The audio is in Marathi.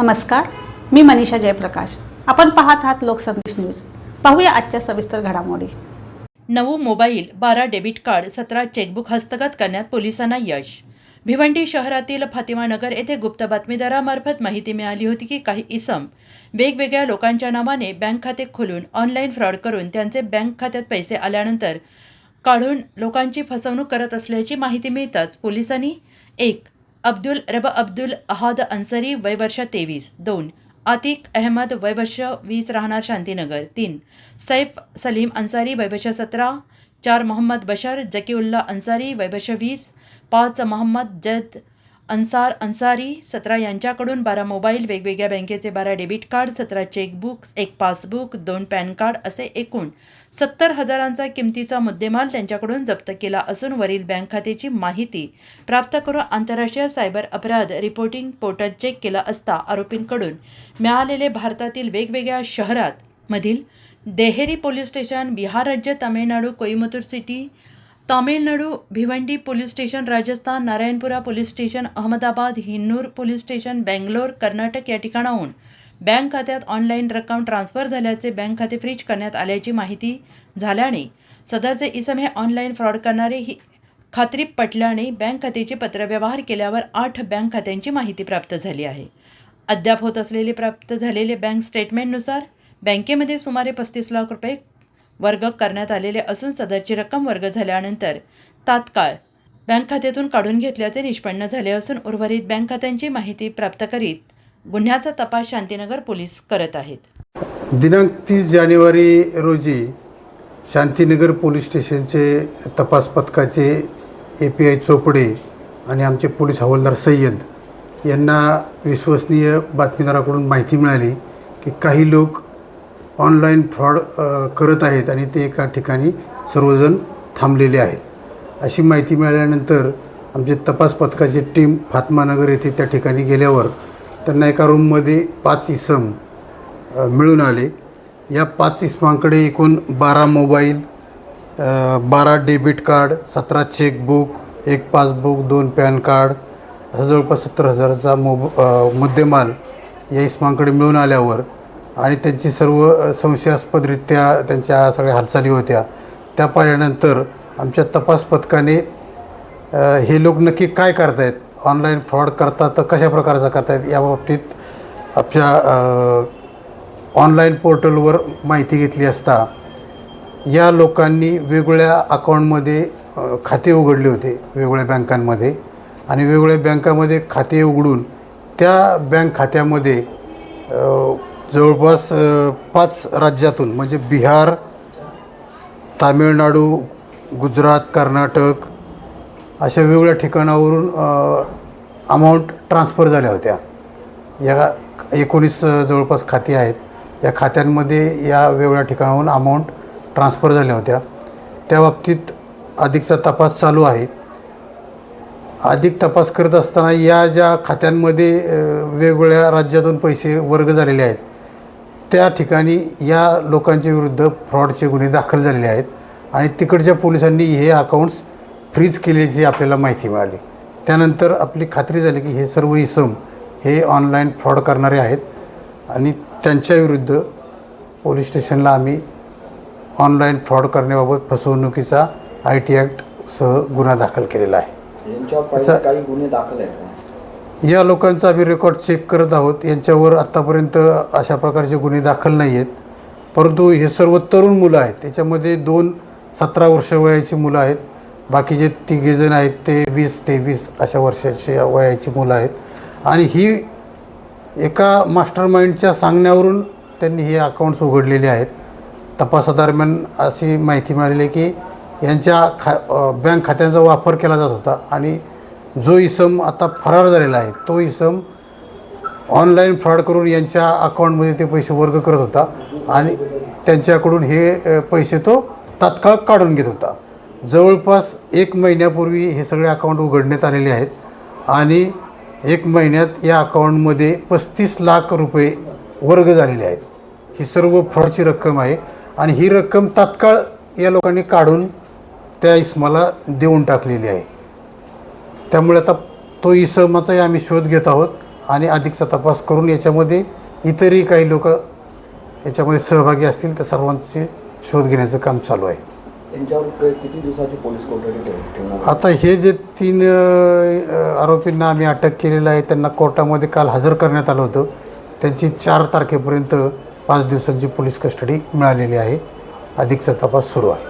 नमस्कार मी मनीषा जयप्रकाश. आपण पाहत आहात लोकसंदेश न्यूज. पाहूया आजच्या सविस्तर घडामोडी. नऊ मोबाईल बारा डेबिट कार्ड सतरा चेकबुक हस्तगत करण्यात पोलिसांना यश. भिवंडी शहरातील फातिमानगर येथे गुप्त बातमीदारामार्फत माहिती मिळाली होती की काही इसम वेगवेगळ्या लोकांच्या नावाने बँक खाते खोलून ऑनलाईन फ्रॉड करून त्यांचे बँक खात्यात पैसे आल्यानंतर काढून लोकांची फसवणूक करत असल्याची माहिती मिळताच पोलिसांनी एक अब्दुल रब अब्दुल अहाद अन्सरी वय वर्ष तेवीस. दोन. आतिक अहमद वय वर्ष वीस राहणार शांतीनगर. तीन. सैफ सलीम अन्सारी वय वर्ष सतरा. चार. मोहम्मद बशर जकीउल्ला अन्सारी वय वर्ष वीस. पाच. मोहम्मद जद अन्सार अन्सारी सतरा यांच्याकडून बारा मोबाईल वेगवेगळ्या बँकेचे बारा डेबिट कार्ड सतरा चेकबुक एक पासबुक दोन पॅन कार्ड असे एकूण सत्तर हजारांचा किमतीचा मुद्देमाल त्यांच्याकडून जप्त केला असून वरील बँक खात्याची माहिती प्राप्त करून आंतरराष्ट्रीय सायबर अपराध रिपोर्टिंग पोर्टल चेक केला असता आरोपींकडून मिळालेले भारतातील वेगवेगळ्या शहरात मधील देहेरी पोलीस स्टेशन बिहार राज्य Tamil Nadu Coimbatore city Tamil Nadu Bhiwandi police station Rajasthan Narayanpura police station Ahmedabad Hinnur police station Bangalore Karnataka या ठिकाणाहून बँक खात्यात ऑनलाईन रक्कम ट्रान्स्फर झाल्याचे बँक खाते फ्रीज करण्यात आल्याची माहिती झाल्याने सदरचे इसम हे ऑनलाईन फ्रॉड करणारे ही खात्री पटल्याने बँक खात्याचे पत्रव्यवहार केल्यावर आठ बँक खात्यांची माहिती प्राप्त झाली आहे. अद्याप होत असलेले प्राप्त झालेले बँक स्टेटमेंटनुसार बँकेमध्ये सुमारे पस्तीस लाख रुपये वर्ग करण्यात आलेले असून सदरची रक्कम वर्ग झाल्यानंतर तात्काळ बँक खात्यातून काढून घेतल्याचे निष्पन्न झाले असून उर्वरित बँक खात्यांची माहिती प्राप्त करीत गुन्ह्याचा तपास शांतीनगर पोलीस करत आहेत. दिनांक तीस जानेवारी रोजी शांतीनगर पोलीस स्टेशनचे तपास पथकाचे ए पी आय चोपडे आणि आमचे पोलीस हवालदार सय्यद यांना विश्वसनीय बातमीदाराकडून माहिती मिळाली की काही लोक ऑनलाईन फ्रॉड करत आहेत आणि ते एका ठिकाणी सर्वजण थांबलेले आहेत. अशी माहिती मिळाल्यानंतर आमचे तपास पथकाची टीम फातमानगर येथे त्या ठिकाणी गेल्यावर त्यांना एका रूममध्ये पाच इसम मिळून आले. या पाच इसमांकडे एकूण बारा मोबाईल बारा डेबिट कार्ड सतरा चेकबुक एक पासबुक दोन पॅन कार्ड असं जवळपास सत्तर हजाराचा मोब मुद्देमाल या इसमांकडे मिळून आल्यावर आणि त्यांची सर्व संशयास्पदरित्या त्यांच्या सगळ्या हालचाली होत्या. त्या पाहिल्यानंतर आमच्या तपास पथकाने हे लोक नक्की काय करतायत? ऑनलाईन फ्रॉड करतात तर कशा प्रकारचा करतायत? या बाबतीत आमच्या ऑनलाईन पोर्टलवर माहिती घेतली असता या लोकांनी वेगवेगळ्या अकाउंटमध्ये खाते उघडले होते वेगवेगळ्या बँकांमध्ये. आणि वेगवेगळ्या बँकामध्ये खाते उघडून त्या बँक खात्यामध्ये जवळपास पाच राज्यातून म्हणजे बिहार तामिळनाडू गुजरात कर्नाटक अशा वेगवेगळ्या ठिकाणावरून अमाऊंट ट्रान्स्फर झाल्या होत्या. या एकोणीस जवळपास खाती आहेत. या खात्यांमध्ये या वेगवेगळ्या ठिकाणाहून अमाऊंट ट्रान्स्फर झाल्या होत्या. त्या बाबतीत अधिकचा तपास चालू आहे. अधिक तपास करत असताना या ज्या खात्यांमध्ये वेगवेगळ्या राज्यातून पैसे वर्ग झालेले आहेत त्या ठिकाणी या लोकांच्या विरुद्ध फ्रॉडचे गुन्हे दाखल झालेले आहेत आणि तिकडच्या पोलिसांनी हे अकाउंट्स फ्रीज केल्याची आपल्याला माहिती मिळाली त्यानंतर आपली खात्री झाली की हे सर्व इसम हे ऑनलाईन फ्रॉड करणारे आहेत आणि त्यांच्याविरुद्ध पोलीस स्टेशनला आम्ही ऑनलाईन फ्रॉड करण्याबाबत फसवणुकीचा आय टी ॲक्टसह गुन्हा दाखल केलेला आहे. काही गुन्हे दाखल आहेत? या लोकांचा आम्ही रेकॉर्ड चेक करत आहोत. यांच्यावर आत्तापर्यंत अशा प्रकारचे गुन्हे दाखल नाही आहेत परंतु हे सर्व तरुण मुलं आहेत. त्याच्यामध्ये दोन सतरा वर्ष वयाची मुलं आहेत. बाकीचे तिघेजण आहेत ते वीस तेवीस अशा वर्षाची वयाची मुलं आहेत. आणि ही एका मास्टर माइंडच्या सांगण्यावरून त्यांनी हे अकाउंट्स उघडलेले आहेत. तपासादरम्यान अशी माहिती मिळालेली आहे की यांच्या खा बँक खात्यांचा वापर केला जात होता आणि जो इसम आता फरार झालेला आहे तो इसम ऑनलाईन फ्रॉड करून यांच्या अकाउंटमध्ये ते पैसे वर्ग करत होता आणि त्यांच्याकडून हे पैसे तो तात्काळ काढून घेत होता. जवळपास एक महिन्यापूर्वी हे सगळे अकाउंट उघडण्यात आलेले आहेत आणि एक महिन्यात या अकाउंटमध्ये पस्तीस लाख रुपये वर्ग झालेले आहेत. ही सर्व फ्रॉडची रक्कम आहे आणि ही रक्कम तात्काळ या लोकांनी काढून त्या इस्माला देऊन टाकलेली आहे. त्यामुळे आता तो इसमाचाही आम्ही शोध घेत आहोत आणि अधिकचा तपास करून याच्यामध्ये इतरही काही लोक याच्यामध्ये सहभागी असतील तर सर्वांचे शोध घेण्याचं काम चालू आहे. त्यांच्यावर क- किती दिवसाची पोलीस कोठडी ठेव- ठेवणार आता हे जे तीन आरोपींना आम्ही अटक केलेलं आहे त्यांना कोर्टामध्ये काल हजर करण्यात आलं होतं. त्यांची चार तारखेपर्यंत पाच दिवसांची पोलीस कस्टडी मिळालेली आहे. अधिकचा तपास सुरू आहे.